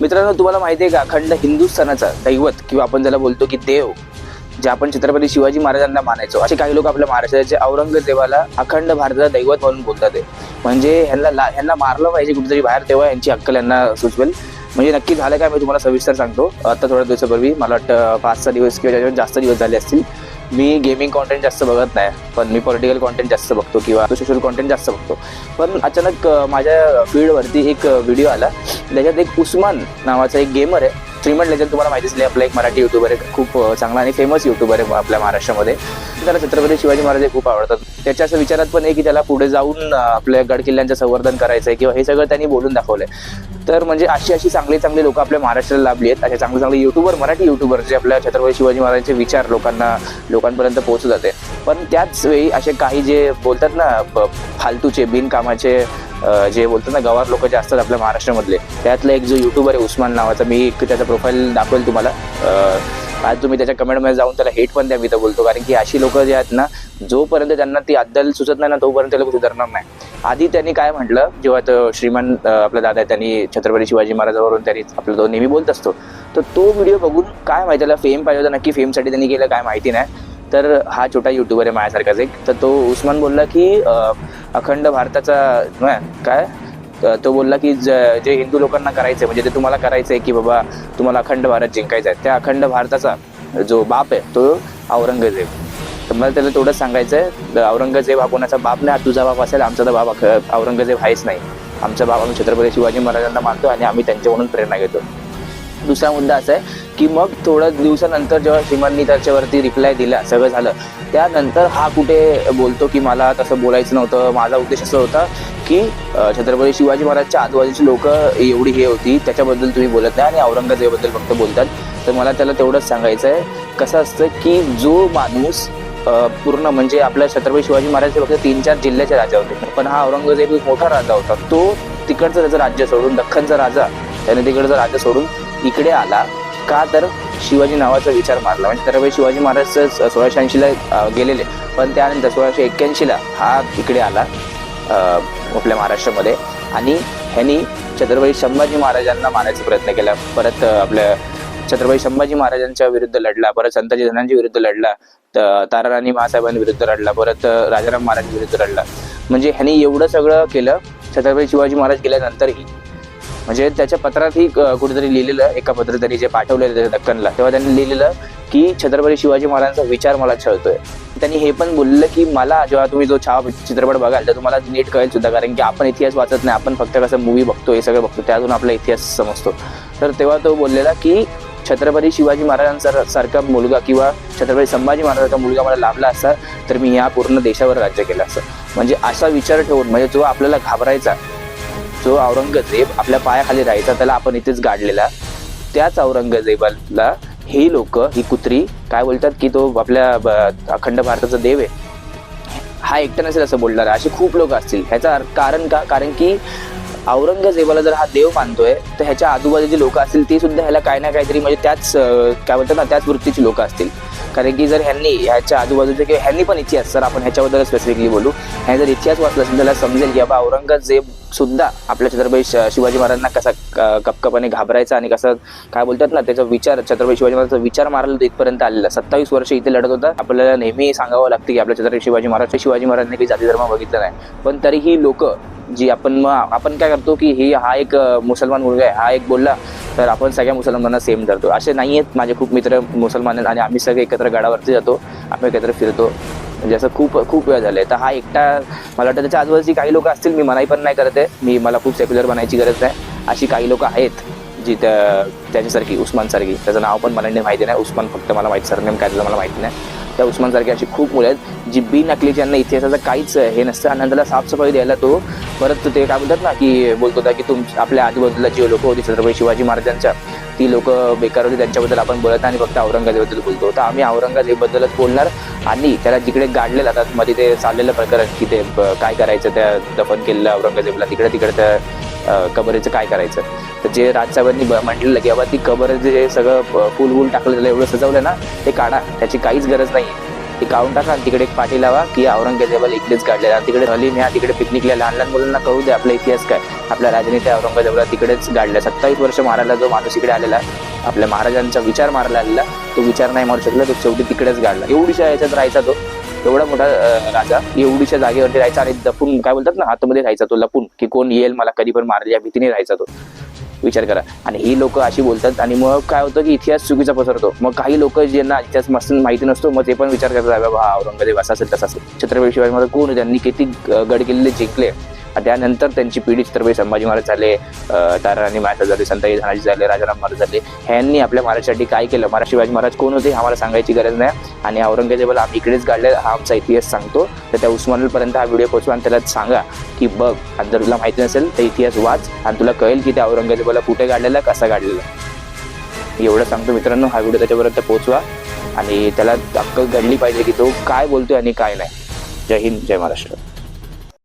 मित्रांनो तुम्हाला माहिती आहे का अखंड हिंदुस्थानाचा दैवत किंवा आपण ज्याला बोलतो की देव जे आपण छत्रपती शिवाजी महाराजांना मानायचो. असे काही लोक आपल्या महाराष्ट्राचे औरंगजेबाला अखंड भारताचा दैवत म्हणून बोलतात. म्हणजे ह्यांना ला ह्यांना मारलं पाहिजे कुठेतरी बाहेर तेव्हा यांची अक्कल यांना सुचवेल. म्हणजे नक्की झालं काय मी तुम्हाला सविस्तर सांगतो. आता थोड्या दिवसापूर्वी मला वाटतं पाच सहा दिवस किंवा जास्त दिवस झाले असतील. मी गेमिंग कॉन्टेंट जास्त बघत नाही पण मी पॉलिटिकल कॉन्टेंट जास्त बघतो किंवा सोशल कॉन्टेंट जास्त बघतो. पण अचानक माझ्या फील्डवरती एक व्हिडिओ आला. त्याच्यात एक उस्मान नावाचा एक गेमर आहे. श्रीमंत लेजन तुम्हाला माहिती असले आपला एक मराठी युट्यूबर आहे खूप चांगला आणि फेमस युट्यूबर आहे आपल्या महाराष्ट्रामध्ये. त्याला छत्रपती शिवाजी महाराज हे खूप आवडतात. त्याच्या असं विचारात पण आहे की त्याला पुढे जाऊन आपल्या गड किल्ल्यांचं संवर्धन करायचं आहे किंवा हे सगळं त्यांनी बोलून दाखवलंय. तर म्हणजे अशी अशी चांगली चांगली लोक आपल्या महाराष्ट्राला लाभली आहेत असे चांगले चांगले युट्यूबर मराठी युट्यूबर जे आपल्या छत्रपती शिवाजी महाराजांचे विचार लोकांना लोकांपर्यंत पोहोचू जाते. पण त्याच वेळी असे काही जे बोलतात ना ब- फालतूचे बिनकामाचे जे बोलतात ना गवार लोक जे असतात आपल्या महाराष्ट्रामधले त्यातला एक जो युट्यूबर आहे उस्मान नावाचा मी एक त्याचा प्रोफाईल दाखवेल तुम्हाला. आज तुम्ही त्याच्या कमेंटमध्ये जाऊन त्याला हेट पण द्या मी तर बोलतो. कारण की अशी लोक जे आहेत ना जोपर्यंत त्यांना ती अद्दल सुचत नाही ना तोपर्यंत ते लोक सुधारणार नाही. आधी त्यांनी काय म्हटलं जेव्हा तो श्रीमान आपला दादा आहे, त्यांनी छत्रपती शिवाजी महाराजावरून त्यांनी आपला तो नेहमी बोलत असतो. तर तो व्हिडिओ बघून काय माहिती त्याला फेम पाहिजे होता नक्की फेमसाठी त्यांनी केलं काय माहिती नाही. तर हा छोटा युट्यूबर आहे माझ्यासारखाच एक. तर तो उस्मान बोलला की अखंड भारताचा काय? तो बोलला की ज- जे हिंदू लोकांना करायचंय म्हणजे ते तुम्हाला करायचंय की बाबा तुम्हाला अखंड भारत जिंकायचा आहे त्या अखंड भारताचा जो बाप आहे तो औरंगजेब. तर मला त्याला तेवढंच सांगायचं आहे औरंगजेब हा कोणाचा बाप नाही हा तुझा बाप असेल आमचा तर बाप अख- औरंगजेब आहेच नाही. आमचा बाप आम्ही छत्रपती शिवाजी महाराजांना मानतो आणि आम्ही त्यांच्याकडून प्रेरणा घेतो. दुसरा मुद्दा असा आहे की मग थोडं दिवसानंतर जेव्हा श्रीमाननी त्याच्यावरती रिप्लाय दिला सगळं झालं त्यानंतर हा कुठे बोलतो की मला तसं बोलायचं नव्हतं माझा उद्देश असं होता की छत्रपती शिवाजी महाराजच्या आजूबाजूची लोक एवढी हे होती त्याच्याबद्दल तुम्ही बोलत नाही आणि औरंगजेबाबद्दल फक्त बोलतात. तर मला त्याला तेवढंच सांगायचं आहे कसं असतं की जो माणूस पूर्ण म्हणजे आपल्या छत्रपती शिवाजी महाराज हे फक्त तीन चार जिल्ह्याचे राजा होते पण हा औरंगजेब एक मोठा राजा होता. तो तिकडचं त्याचं राज्य सोडून दख्खनचा राजा त्याने तिकडचं राज्य सोडून इकडे आला का तर शिवाजी नावाचा विचार मारला. म्हणजे छत्रपती शिवाजी महाराज सोळाशे ऐंशीला गेलेले. पण त्यानंतर सोळाशे एक्क्याऐंशीला हा इकडे आला आपल्या महाराष्ट्रामध्ये. आणि ह्यांनी छत्रपती संभाजी महाराजांना मारायचा प्रयत्न केला. परत आपल्या छत्रपती संभाजी महाराजांच्या विरुद्ध लढला परत संताजी धनांच्या विरुद्ध लढला त- ताराराणी महासाहेबांविरुद्ध लढला परत राजाराम महाराज विरुद्ध लढला. म्हणजे ह्यांनी एवढं सगळं केलं. छत्रपती शिवाजी महाराज गेल्यानंतरही म्हणजे त्याच्या पत्रातही क- कुठेतरी लिहिलेलं एका पत्र त्यांनी जे पाठवलेलं त्याच्या दक्कनला तेव्हा त्यांनी लिहिलेलं की छत्रपती शिवाजी महाराजांचा विचार मला छळतोय. त्यांनी हे पण बोललं की मला जेव्हा तुम्ही जो छाप चित्रपट बघाल तर तुम्हाला नीट कळेल सुद्धा कारण की आपण इतिहास वाचत नाही आपण फक्त कसं मूवी बघतो हे सगळं बघतो त्यातून आपला इतिहास समजतो. तर तेव्हा तो बोललेला की छत्रपती शिवाजी महाराजांचा सारखा मुलगा किंवा छत्रपती संभाजी महाराजांचा मुलगा मला लाभला असता तर मी या पूर्ण देशावर राज्य केलं असतं म्हणजे असा विचार ठेवून म्हणजे जो आपल्याला घाबरायचा जो औरंगजेब आपल्या पायाखाली राहायचा त्याला आपण इथेच गाडलेला. त्याच औरंगजेबाला ही लोक ही कुत्री काय बोलतात की तो आपल्या ब- अखंड भारताचा देव आहे. हा एकटा नसेल असं बोलणार असे खूप लोक असतील. ह्याचा कारण का? कारण की औरंगजेबाला जर हा देव मानतोय तर ह्याच्या आजूबाजूची लोक असतील ती सुद्धा ह्याला काही ना काहीतरी म्हणजे त्याच काय म्हणतात ना त्याच वृत्तीची लोक असतील. कारण की जर ह्यांनी ह्याच्या आजूबाजूचे किंवा ह्यांनी पण इतिहास जर आपण ह्याच्याबद्दल स्पेसिफिकली बोलू ह्या जर इतिहास वाचला असेल त्याला समजेल की बाबा औरंगजेब सुद्धा आपल्या छत्रपती शिवाजी महाराजांना कसा कपकपाने कपकपणे घाबरायचा आणि कसं काय बोलतात ना त्याचा विचार छत्रपती शिवाजी महाराजांचा विचार मारला इथपर्यंत आलेला. सत्तावीस वर्ष इथे लढत होता. आपल्याला नेहमी सांगावं लागतं की आपल्या छत्रपती शिवाजी महाराज शिवाजी महाराजांनी काही जाती धर्म बघितला नाही. पण तरीही लोक जी आपण मग आपण काय करतो की ही हा एक मुसलमान मुलगा आहे हा एक बोलला तर आपण सगळ्या मुसलमानांना सेम धरतो. असे नाही आहेत माझे खूप मित्र मुसलमान आहेत आणि आम्ही सगळे एकत्र गडावरती जातो आम्ही एकत्र फिरतो. म्हणजे असं खूप खूप वेळ झालंय. तर हा एकटा मला वाटतं त्याच्या आजूबाजूची काही लोक असतील मी मनाई पण नाही करत आहे. मी मला खूप सेक्युलर बनायची गरज नाही. अशी काही लोक आहेत जी त्या त्याच्यासारखी उस्मानसारखी. त्याचं नाव पण मला नाही माहिती नाही. उस्मान फक्त मला माहिती सरनेम काय त्याचं मला माहिती नाही. त्या उस्मानसारखी अशी खूप मुलं आहेत. जी बी नकली ज्यांना इतिहासाचं काहीच हे नसतं. आणि नंतर साफसफाई द्यायला तो परत ते काय बोलतात ना की बोलतो होता की तुम आपल्या आजूबाजूला जी लोक होती छत्रपती शिवाजी महाराजांच्या ती लोक बेकार होती त्यांच्याबद्दल आपण बोलत आणि फक्त औरंगजेबबद्दल बोलतो. तर आम्ही औरंगजेबबद्दलच बोलणार आणि त्याला जिकडे गाडलेलं आता मध्ये ते चाललेलं प्रकरण की ते काय करायचं त्या दफन केलेलं औरंगजेबला तिकडे तिकडे त्या कबरीचं काय करायचं. जे राजसाहेबांनी म्हटलेलं की बाबा ती कबर जे सगळं फुल फुल टाकलं त्याला एवढं सजवलं ना ते काढा त्याची काहीच गरज नाही. ती काढून टाका आणि तिकडे एक पाठी लावा की औरंगजेबाला इकडेच काढलेला आणि तिकडे हली न्या तिकडे पिकनिकला लहान लहान मुलांना कळू दे आपला इतिहास काय. आपल्या राजाने औरंगजेबाला तिकडेच गाडला. सत्तावीस वर्ष मारायला जो माणूस इकडे आलेला आपल्या महाराजांचा विचार मारायला आलेला तो विचार नाही मारू शकला तो शेवटी तिकडेच गाडला. एवढीशा याच्यात राहायचा तो. एवढा मोठा राजा एवढीच्या जागेवरती राहायचा आणि दपून काय बोलतात ना आतमध्ये राहायचा तो लपून की कोण येईल मला कधी पण मारेल या भीतीने राहायचा तो. विचार करा. आणि ही लोक अशी बोलतात आणि मग काय होतं की इतिहास चुकीचा पसरतो. मग काही लोक ज्यांना इतिहास मस्त माहिती नसतो मग ते पण विचार करतात बाबा हा औरंगजेब असा असेल तसा असेल. छत्रपती शिवाजी महाराज कोण त्यांनी किती गड किल्ले जिंकले. त्यानंतर त्यांची पिढी छत्रपती संभाजी महाराज झाले अं, ताराराणी महाराज झाले संताजी धनाजी झाले राजाराम महाराज झाले. ह्यांनी आपल्या महाराष्ट्रासाठी काय केलं? महाराज शिवाजी महाराज कोण होते आम्हाला सांगायची गरज नाही आणि औरंगजेबाला आम्ही इकडेच काढले हा आमचा इतिहास सांगतो. तर त्या उस्मानापर्यंत हा व्हिडिओ पोहोचवा आणि त्याला सांगा की बघ आणि जर तुला माहिती नसेल तर इतिहास वाच आणि तुला कळेल की त्या औरंगजेबाला कुठे काढलेला कसा काढलेला एवढं सांगतो मित्रांनो हा व्हिडिओ त्याच्यापर्यंत पोहोचवा आणि त्याला अक्कल घडली पाहिजे की तो काय बोलतोय आणि काय नाही. जय हिंद जय महाराष्ट्र.